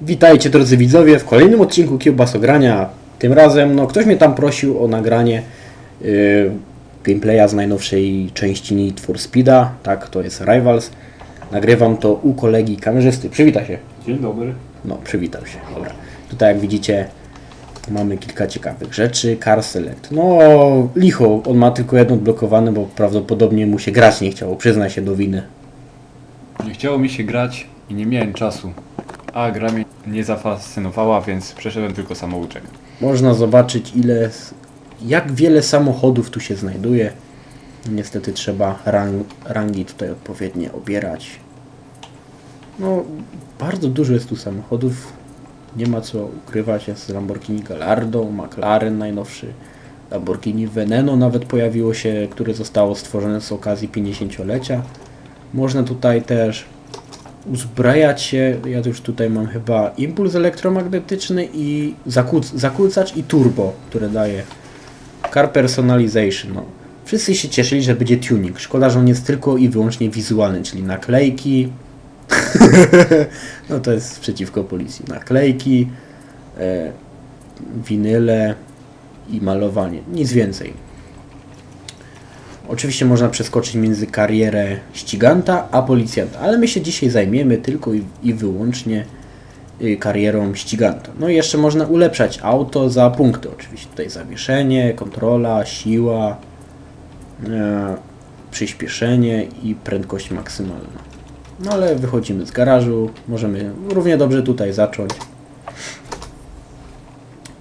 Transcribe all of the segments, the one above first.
Witajcie drodzy widzowie w kolejnym odcinku Kiełbasogrania. Tym razem, no ktoś mnie tam prosił o nagranie yy, gameplaya z najnowszej części Need for Speeda. Tak, to jest Rivals. Nagrywam to u kolegi kamerzysty. Przywita się. Dzień dobry. No, przywitał się. Dobra. Tutaj jak widzicie mamy kilka ciekawych rzeczy. Car Select. No, licho. On ma tylko jedno odblokowane, bo prawdopodobnie mu się grać nie chciało. Przyzna się do winy. Nie chciało mi się grać i nie miałem czasu. A gra mnie nie zafascynowała, więc przeszedłem tylko samouczek. Można zobaczyć ile, jak wiele samochodów tu się znajduje. Niestety trzeba rang, rangi tutaj odpowiednie obierać. No, bardzo dużo jest tu samochodów. Nie ma co ukrywać. Jest Lamborghini Gallardo, McLaren najnowszy, Lamborghini Veneno nawet pojawiło się, które zostało stworzone z okazji 50-lecia. Można tutaj też uzbrajać się. Ja już tutaj mam chyba impuls elektromagnetyczny i zakłóc- zakłócacz i turbo, które daje car personalization. No. Wszyscy się cieszyli, że będzie tuning. Szkoda, że on jest tylko i wyłącznie wizualny, czyli naklejki. no to jest przeciwko policji. Naklejki, e, winyle i malowanie. Nic więcej. Oczywiście można przeskoczyć między karierę ściganta a policjanta, ale my się dzisiaj zajmiemy tylko i, i wyłącznie y, karierą ściganta. No i jeszcze można ulepszać auto za punkty. Oczywiście tutaj zawieszenie, kontrola, siła, e, przyspieszenie i prędkość maksymalna. No ale wychodzimy z garażu, możemy równie dobrze tutaj zacząć.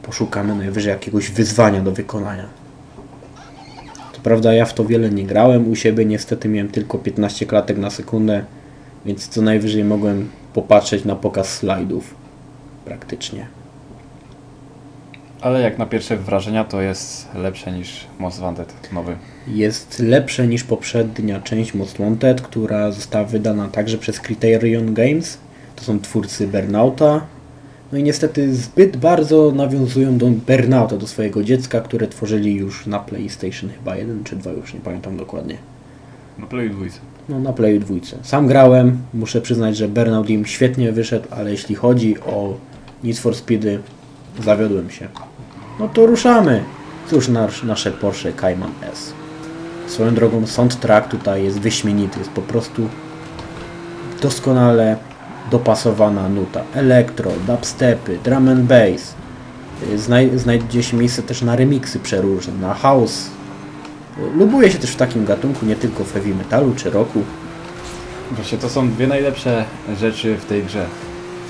Poszukamy najwyżej jakiegoś wyzwania do wykonania. Prawda, ja w to wiele nie grałem. U siebie niestety miałem tylko 15 klatek na sekundę, więc co najwyżej mogłem popatrzeć na pokaz slajdów. Praktycznie. Ale jak na pierwsze wrażenia to jest lepsze niż Most Wanted nowy. Jest lepsze niż poprzednia część Most Wanted, która została wydana także przez Criterion Games. To są twórcy Burnouta. No i niestety zbyt bardzo nawiązują do Burnouta, do swojego dziecka, które tworzyli już na PlayStation chyba 1 czy 2, już nie pamiętam dokładnie. Na Play dwójce. No na Playu dwójce. Sam grałem, muszę przyznać, że Burnout im świetnie wyszedł, ale jeśli chodzi o Need for Speedy, zawiodłem się. No to ruszamy. Cóż nasz, nasze Porsche Cayman S. Swoją drogą soundtrack tutaj jest wyśmienity, jest po prostu doskonale dopasowana nuta. Elektro, dubstepy, drum and bass. Y, Znaj znajdzie się miejsce też na remixy przeróżne, na house, Lubuję się też w takim gatunku, nie tylko w heavy metalu czy rocku. Właśnie to są dwie najlepsze rzeczy w tej grze.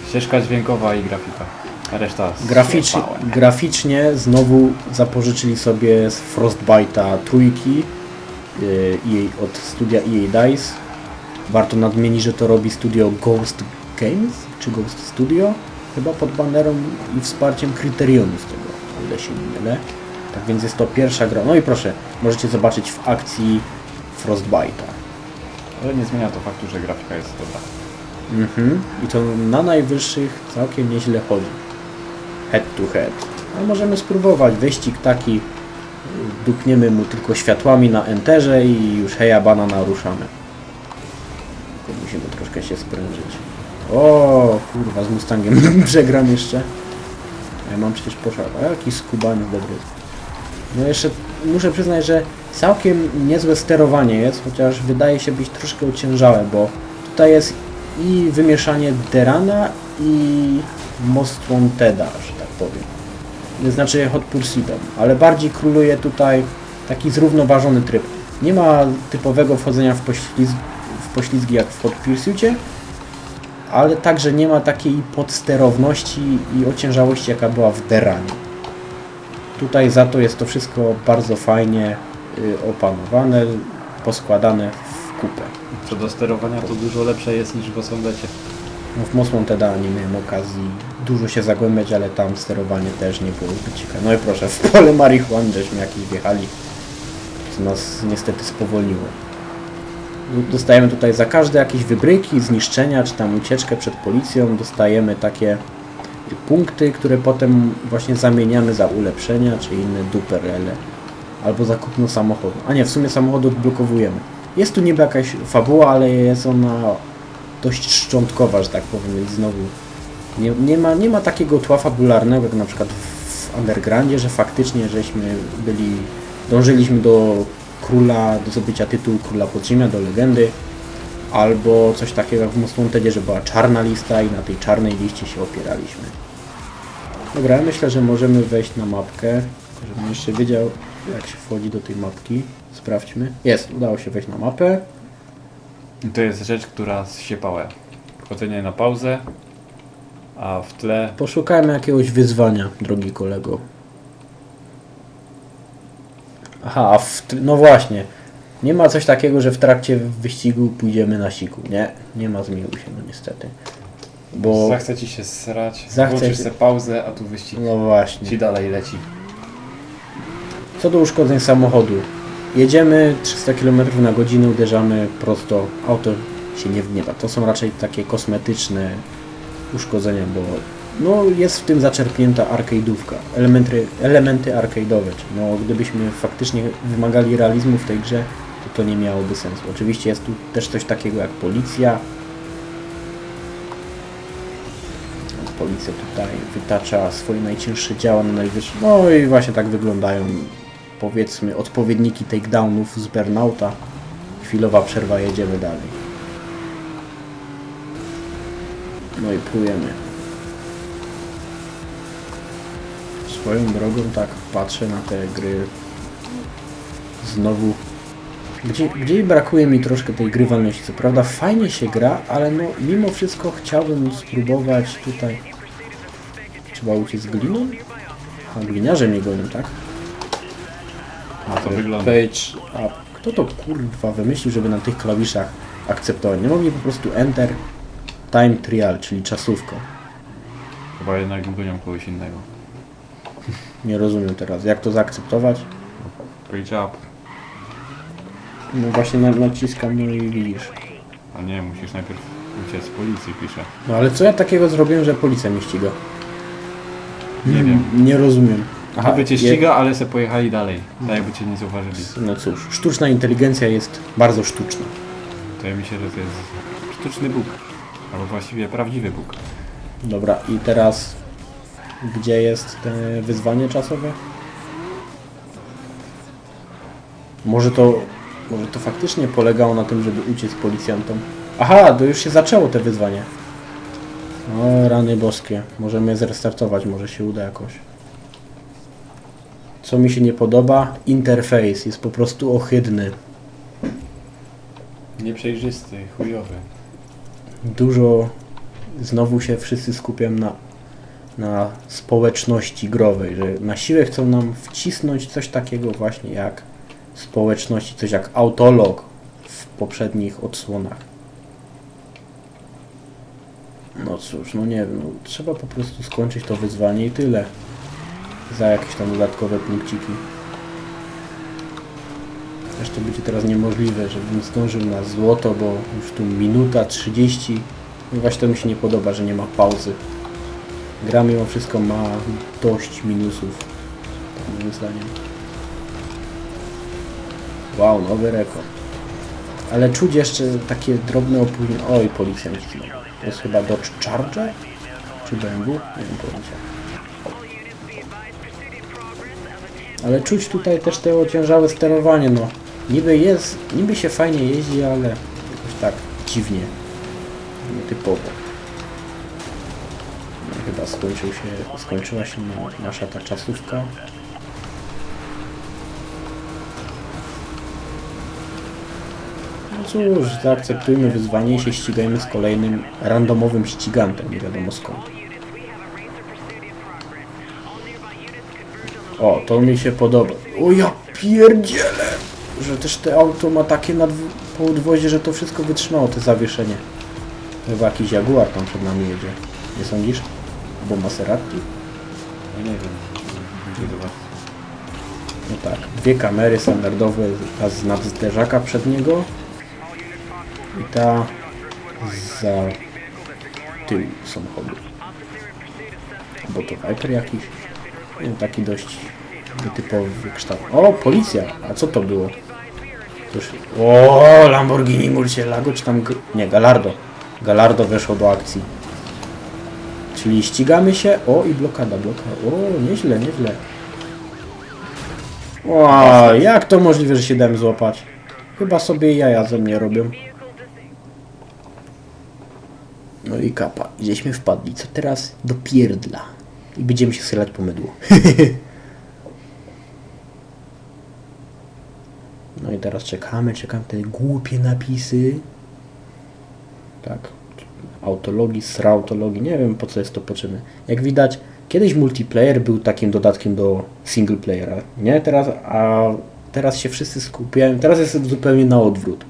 Ścieżka dźwiękowa i grafika. Reszta Graficz, graficznie znowu zapożyczyli sobie z Frostbite'a trójki yy, jej, od studia EA Dice. Warto nadmienić, że to robi studio Ghost Games, czy Ghost Studio, chyba pod banerą i wsparciem Criterionu z tego, o ile się nie mylę. Tak więc jest to pierwsza gra. No i proszę, możecie zobaczyć w akcji Frostbite'a. Ale nie zmienia to faktu, że grafika jest dobra. Mhm. I to na najwyższych całkiem nieźle chodzi. Head to head. No możemy spróbować. Wyścig taki. y, Dupniemy mu tylko światłami na enterze i już heja banana ruszamy. Tylko musimy troszkę się sprężyć. O kurwa, z Mustangiem przegram jeszcze. Ja mam przecież poszar. A jaki skubany dobry. No jeszcze muszę przyznać, że całkiem niezłe sterowanie jest, chociaż wydaje się być troszkę ociężałe, bo tutaj jest i wymieszanie Derana i Most Wanteda, że tak powiem. Znaczy Hot Pursuitem, ale bardziej króluje tutaj taki zrównoważony tryb. Nie ma typowego wchodzenia w, poślizg w poślizgi jak w Hot Pursuitie, ale także nie ma takiej podsterowności i ociężałości jaka była w Deranie. Tutaj za to jest to wszystko bardzo fajnie y, opanowane, poskładane w kupę. Co do sterowania to dużo lepsze jest niż w Osądecie. No w Most Wanteda nie miałem okazji dużo się zagłębiać, ale tam sterowanie też nie było zbyt ciekawe. No i proszę, w pole marihuany żeśmy jakieś wjechali, co nas niestety spowolniło. Dostajemy tutaj za każde jakieś wybryki, zniszczenia, czy tam ucieczkę przed policją, dostajemy takie punkty, które potem właśnie zamieniamy za ulepszenia, czy inne duperele, albo za kupno samochodu. A nie, w sumie samochód odblokowujemy. Jest tu niby jakaś fabuła, ale jest ona dość szczątkowa, że tak powiem, więc znowu nie, nie, ma, nie ma takiego tła fabularnego, jak na przykład w Undergroundzie, że faktycznie żeśmy byli, dążyliśmy do króla, do zdobycia tytułu króla podziemia, do legendy, albo coś takiego jak w Most Wantedzie, że była czarna lista i na tej czarnej liście się opieraliśmy. Dobra, ja myślę, że możemy wejść na mapkę, żebym jeszcze wiedział jak się wchodzi do tej mapki. Sprawdźmy. Jest, udało się wejść na mapę. I To jest rzecz, która się pała. Wchodzenie na pauzę, a w tle Poszukajmy jakiegoś wyzwania, drogi kolego. Aha, a w, no właśnie. Nie ma coś takiego, że w trakcie wyścigu pójdziemy na siku. Nie, nie ma zmiłuj się, no niestety. Bo, zachce ci się srać, Zachce włączysz się- sobie pauzę, a tu wyścig no właśnie. ci dalej leci. Co do uszkodzeń samochodu. Jedziemy 300 km na godzinę, uderzamy prosto, auto się nie wgniewa. To są raczej takie kosmetyczne uszkodzenia, bo no, jest w tym zaczerpnięta arcade'ówka, elementy, elementy arcade'owe. No, gdybyśmy faktycznie wymagali realizmu w tej grze, to to nie miałoby sensu. Oczywiście jest tu też coś takiego jak policja. Policja tutaj wytacza swoje najcięższe działa na najwyższe. No i właśnie tak wyglądają powiedzmy odpowiedniki takedownów z Burnouta. Chwilowa przerwa, jedziemy dalej. No i plujemy. Swoją drogą tak patrzę na te gry. Znowu. Gdzie, gdzie brakuje mi troszkę tej grywalności. Co prawda fajnie się gra, ale no mimo wszystko chciałbym spróbować tutaj. Trzeba uciec z gliną? A gliniarze mnie gonią, tak? No to wygląda. Page up. Kto to kurwa wymyślił, żeby na tych klawiszach akceptować? Nie mogli po prostu Enter Time Trial, czyli czasówka. Chyba jednak gonią kogoś innego. Nie rozumiem teraz, jak to zaakceptować? Page up. No właśnie na, naciskam, no i widzisz. A nie, musisz najpierw uciec z policji, pisze. No ale co ja takiego zrobiłem, że policja mnie ściga? Nie wiem. Nie rozumiem. Aha, by cię je- ściga, ale se pojechali dalej. Tak jakby cię nie zauważyli. No cóż, sztuczna inteligencja jest bardzo sztuczna. To ja myślę, że to jest sztuczny Bóg. Albo właściwie prawdziwy Bóg. Dobra, i teraz gdzie jest te wyzwanie czasowe? Może to, może to faktycznie polegało na tym, żeby uciec policjantom. Aha, to już się zaczęło te wyzwanie. O, rany boskie. Możemy je zrestartować, może się uda jakoś. Co mi się nie podoba? Interfejs jest po prostu ohydny. Nieprzejrzysty, chujowy. dużo znowu się wszyscy skupiam na, na społeczności growej, że na siłę chcą nam wcisnąć coś takiego właśnie jak społeczności, coś jak autolog w poprzednich odsłonach. No cóż, no nie wiem, no, trzeba po prostu skończyć to wyzwanie i tyle. Za jakieś tam dodatkowe punkciki. To będzie teraz niemożliwe, żebym zdążył na złoto, bo już tu minuta 30. No właśnie to mi się nie podoba, że nie ma pauzy. Gra mimo wszystko ma dość minusów. Moim zdaniem. Wow, nowy rekord. Ale czuć jeszcze takie drobne opóźnienie. Oj, policjanci znowu. To jest chyba Dodge Charger? Czy BMW? Nie wiem pojęcia. Ale czuć tutaj też te ociężałe sterowanie, no. Niby jest, niby się fajnie jeździ, ale jakoś tak dziwnie. Nietypowo. Skończył się, skończyła się na, nasza ta czasówka. No cóż, zaakceptujmy wyzwanie i się ścigajmy z kolejnym randomowym ścigantem, nie wiadomo skąd. O, to mi się podoba. O ja pierdzielę! Że też te auto ma takie nadw- podwozie, że to wszystko wytrzymało, te zawieszenie. Chyba jakiś Jaguar tam przed nami jedzie. Nie sądzisz? Albo Maserati? No nie wiem. Zobaczyć. No tak. Dwie kamery standardowe, ta z nadzderzaka przed niego i ta za tył samochodu. Bo to Viper jakiś? Nie wiem, taki dość nietypowy kształt. O, policja! A co to było? Już... O, Lamborghini Murcielago, czy tam... Nie, Gallardo. Gallardo weszło do akcji. Czyli ścigamy się. O, i blokada, blokada. O, nieźle, nieźle. O, jak to możliwe, że się dałem złapać? Chyba sobie jaja ze mnie robią. No i kapa. Gdzieśmy wpadli. Co teraz? Do pierdla. I będziemy się schylać po mydło. No i teraz czekamy, czekam te głupie napisy. Tak. Autologii, srautologii, nie wiem po co jest to potrzebne. Jak widać, kiedyś multiplayer był takim dodatkiem do single playera, nie? Teraz, a teraz się wszyscy skupiają, teraz jest zupełnie na odwrót.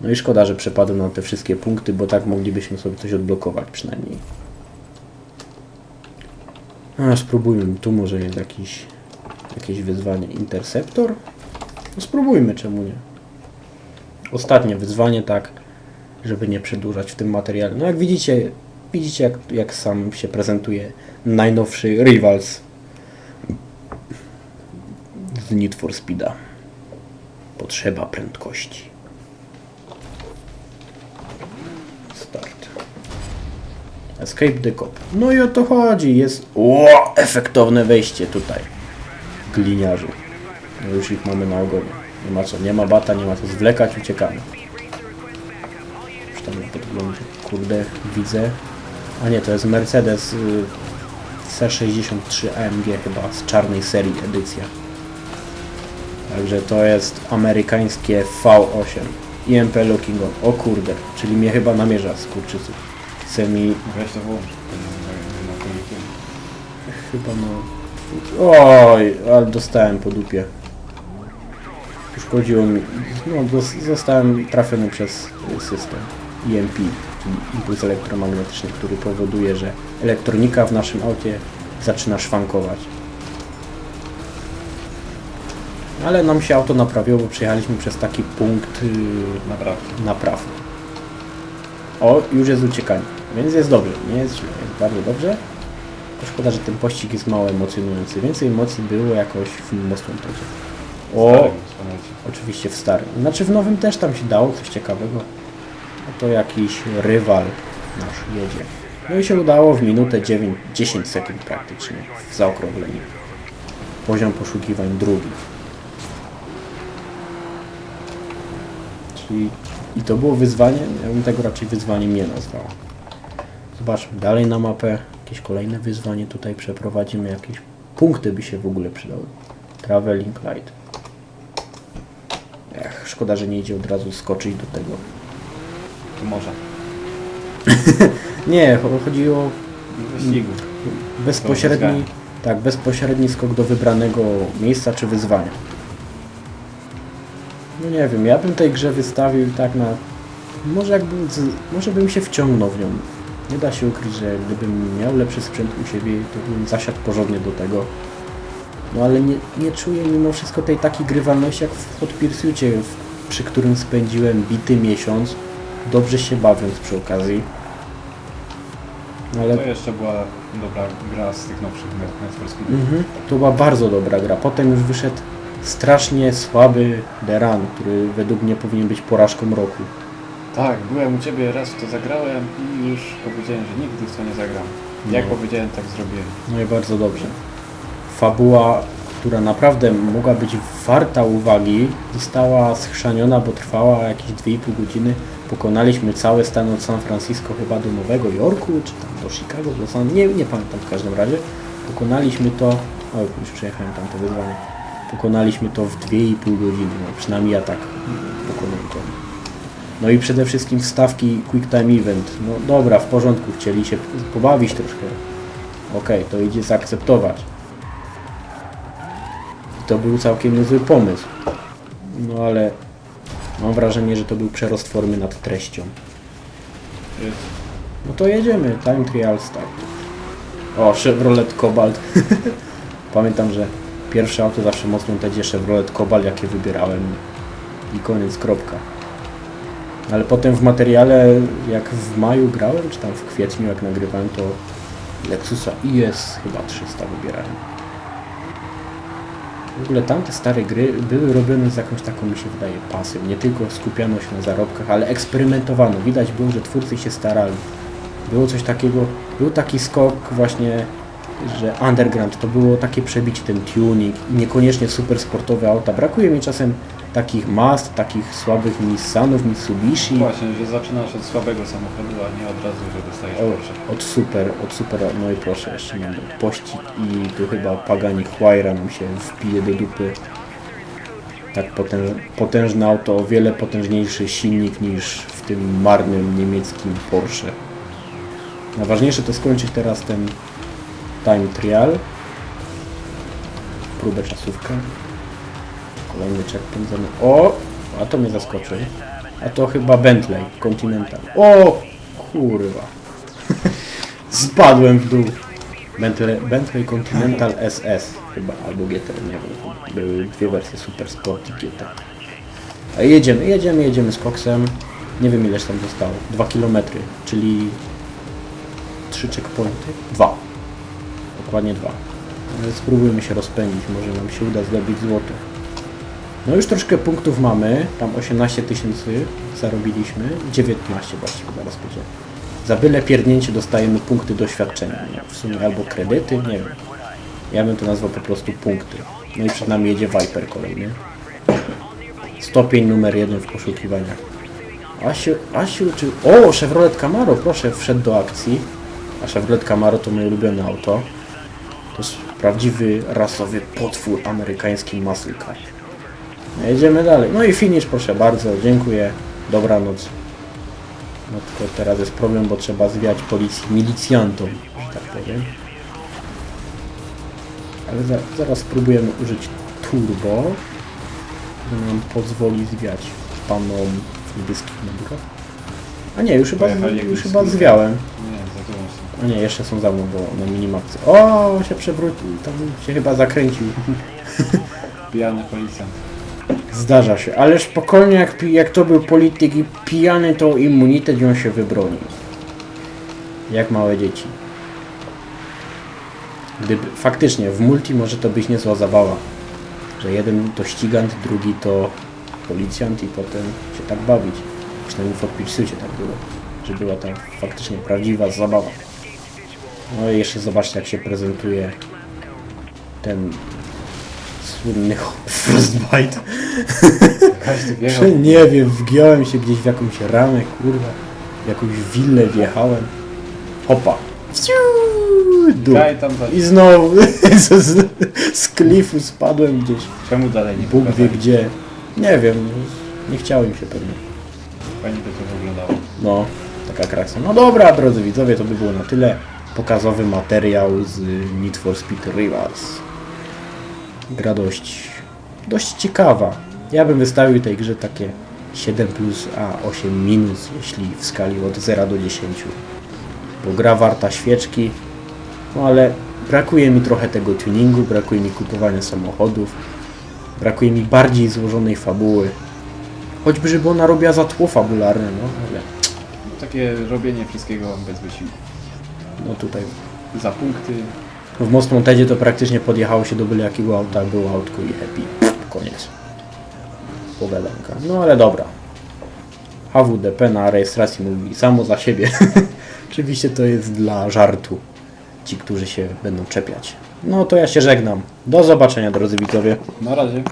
No i szkoda, że przepadły nam te wszystkie punkty, bo tak moglibyśmy sobie coś odblokować przynajmniej. A, spróbujmy, tu może jest jakiś, jakieś wyzwanie. Interceptor? No spróbujmy, czemu nie. Ostatnie wyzwanie, tak, żeby nie przedłużać w tym materiale. No jak widzicie, widzicie jak, jak sam się prezentuje najnowszy Rivals z Need for Speeda. Potrzeba prędkości. Start. Escape the cop. No i o to chodzi. Jest o, efektowne wejście tutaj. Gliniarzu. No już ich mamy na ogonie. Nie ma co, nie ma bata, nie ma co zwlekać, uciekamy. Kurde, widzę. A nie, to jest Mercedes y, C63 AMG chyba, z czarnej serii edycja. Także to jest amerykańskie V8. IMP Looking On. O kurde, czyli mnie chyba namierza skurczyców. Chce mi Weź to włącz. Na. Chyba no. Oj, ale dostałem po dupie. Uszkodziło mi. No, zostałem trafiony przez system EMP, czyli impuls elektromagnetyczny, który powoduje, że elektronika w naszym aucie zaczyna szwankować. Ale nam się auto naprawiło, bo przejechaliśmy przez taki punkt yy, Naprawdę. naprawy. O, już jest uciekanie, więc jest dobrze, nie jest źle, jest bardzo dobrze. Szkoda, że ten pościg jest mało emocjonujący. Więcej emocji było jakoś w Most Wantedzie. O, oczywiście w starym. Znaczy w nowym też tam się dało coś ciekawego. To jakiś rywal nasz jedzie. No i się udało w minutę 9, 10 sekund praktycznie w zaokrągleniu. Poziom poszukiwań drugi. Czyli i to było wyzwanie, ja bym tego raczej wyzwaniem nie nazwał. Zobaczmy dalej na mapę. Jakieś kolejne wyzwanie tutaj przeprowadzimy. Jakieś punkty by się w ogóle przydały. Traveling Light. Ech, szkoda, że nie idzie od razu skoczyć do tego. Może. Nie, cho- chodzi o Wyścigu. bezpośredni, wyzwanie. tak, bezpośredni skok do wybranego miejsca czy wyzwania. No nie wiem, ja bym tej grze wystawił tak na... Może jakbym, z, może bym się wciągnął w nią. Nie da się ukryć, że gdybym miał lepszy sprzęt u siebie, to bym zasiadł porządnie do tego. No ale nie, nie czuję mimo wszystko tej takiej grywalności jak w Hot Pursuitie, w- przy którym spędziłem bity miesiąc, dobrze się bawiąc przy okazji. No ale To jeszcze była dobra gra z tych for Speed. Mhm. To była bardzo dobra gra. Potem już wyszedł strasznie słaby The Run, który według mnie powinien być porażką roku. Tak, byłem u Ciebie, raz w to zagrałem i już powiedziałem, że nigdy w to nie zagram. Jak No. powiedziałem, tak zrobiłem. No i bardzo dobrze. Fabuła, która naprawdę mogła być warta uwagi, została schrzaniona, bo trwała jakieś 2,5 godziny. Pokonaliśmy cały stan od San Francisco chyba do Nowego Jorku, czy tam do Chicago, do San... Nie, nie pamiętam w każdym razie. Pokonaliśmy to... O, już przejechałem tam to wyzwanie. Pokonaliśmy to w 2,5 godziny. No, przynajmniej ja tak pokonałem to. No i przede wszystkim wstawki Quick Time Event. No dobra, w porządku, chcieli się pobawić troszkę. Okej, to idzie zaakceptować. I to był całkiem niezły pomysł. No ale mam wrażenie, że to był przerost formy nad treścią. Jest. No to jedziemy, time trial start. O, Chevrolet Cobalt. Pamiętam, że pierwsze auto zawsze mocno tedzie Chevrolet Cobalt, jakie wybierałem. I koniec, kropka. Ale potem w materiale, jak w maju grałem, czy tam w kwietniu, jak nagrywałem, to Lexusa IS chyba 300 wybierałem. W ogóle tamte stare gry były robione z jakąś taką, mi się wydaje, pasją. Nie tylko skupiano się na zarobkach, ale eksperymentowano. Widać było, że twórcy się starali. Było coś takiego, był taki skok właśnie, że underground to było takie przebicie, ten tuning i niekoniecznie super sportowe auta. Brakuje mi czasem takich Mazd, takich słabych Nissanów, Mitsubishi. Właśnie, że zaczynasz od słabego samochodu, a nie od razu, że dostajesz Porsche. Od super, od super, no i proszę, jeszcze mamy pościg i tu chyba Pagani Huayra nam się wpije do dupy. Tak potęż, potężne auto, o wiele potężniejszy silnik niż w tym marnym niemieckim Porsche. Najważniejsze to skończyć teraz ten time trial. Próbę czasówkę. Kolejny checkpoint za mną. O! A to mnie zaskoczy. A to chyba Bentley Continental. O! Kurwa. Spadłem w dół. Bentley, Bentley Continental SS chyba, albo GT, nie wiem. Były dwie wersje Super Sport i GT. A jedziemy, jedziemy, jedziemy z koksem. Nie wiem ileż tam zostało. 2 km, czyli 3 checkpointy. Dwa. Dokładnie dwa. Ale spróbujmy się rozpędzić, może nam się uda zdobyć złoto. No już troszkę punktów mamy, tam 18 tysięcy zarobiliśmy, 19 właściwie zaraz będzie. Za byle pierdnięcie dostajemy punkty doświadczenia, w sumie albo kredyty, nie wiem. Ja bym to nazwał po prostu punkty. No i przed nami jedzie Viper kolejny. Stopień numer jeden w poszukiwaniach. Asiu, Asiu, czy... O, Chevrolet Camaro, proszę, wszedł do akcji. A Chevrolet Camaro to moje ulubione auto. To jest prawdziwy, rasowy potwór amerykański car. Jedziemy dalej. No i finish, proszę bardzo, dziękuję. Dobranoc. No tylko teraz jest problem, bo trzeba zwiać policji, milicjantom, że tak powiem. Ale za, zaraz spróbujemy użyć turbo, które nam pozwoli zwiać panom w niebieskich mundurach. A nie, już chyba, już chyba zwiałem. Nie, A nie, jeszcze są za mną, bo na minimapce. O, się przewrócił, tam się chyba zakręcił. Pijany policjant. Zdarza się, ale spokojnie, jak, pi- jak to był polityk i pijany, to immunitet ją się wybronił. Jak małe dzieci. Gdyby, faktycznie, w multi może to być niezła zabawa. Że jeden to ścigant, drugi to policjant i potem się tak bawić. Przynajmniej w Odpilsucie tak było. Że była tam faktycznie prawdziwa zabawa. No i jeszcze zobaczcie jak się prezentuje ten słynny Frostbite. Każdy nie wiem, wgiąłem się gdzieś w jakąś ramę, kurwa. W jakąś willę wjechałem. Hopa. Ciu, Dół. Daj tam za... I znowu z, z, z klifu spadłem gdzieś. Czemu dalej nie Bóg wie pokazali? gdzie. Nie wiem, nie chciałem się pewnie. Fajnie by to wyglądało. No, taka kraksa. No dobra, drodzy widzowie, to by było na tyle. Pokazowy materiał z Need for Speed Rivals. Gra dość, dość ciekawa. Ja bym wystawił tej grze takie 7 plus, a 8 minus, jeśli w skali od 0 do 10. Bo gra warta świeczki, no ale brakuje mi trochę tego tuningu, brakuje mi kupowania samochodów, brakuje mi bardziej złożonej fabuły. Choćby, żeby ona robiła za tło fabularne, no ale Takie robienie wszystkiego bez wysiłku. No tutaj Za punkty. w Most Montedzie to praktycznie podjechało się do byle jakiego auta, było autko i happy. Koniec. Pogadanka. No ale dobra. HWDP na rejestracji mówi samo za siebie. Oczywiście to jest dla żartu. Ci, którzy się będą czepiać. No to ja się żegnam. Do zobaczenia drodzy widzowie. Na razie.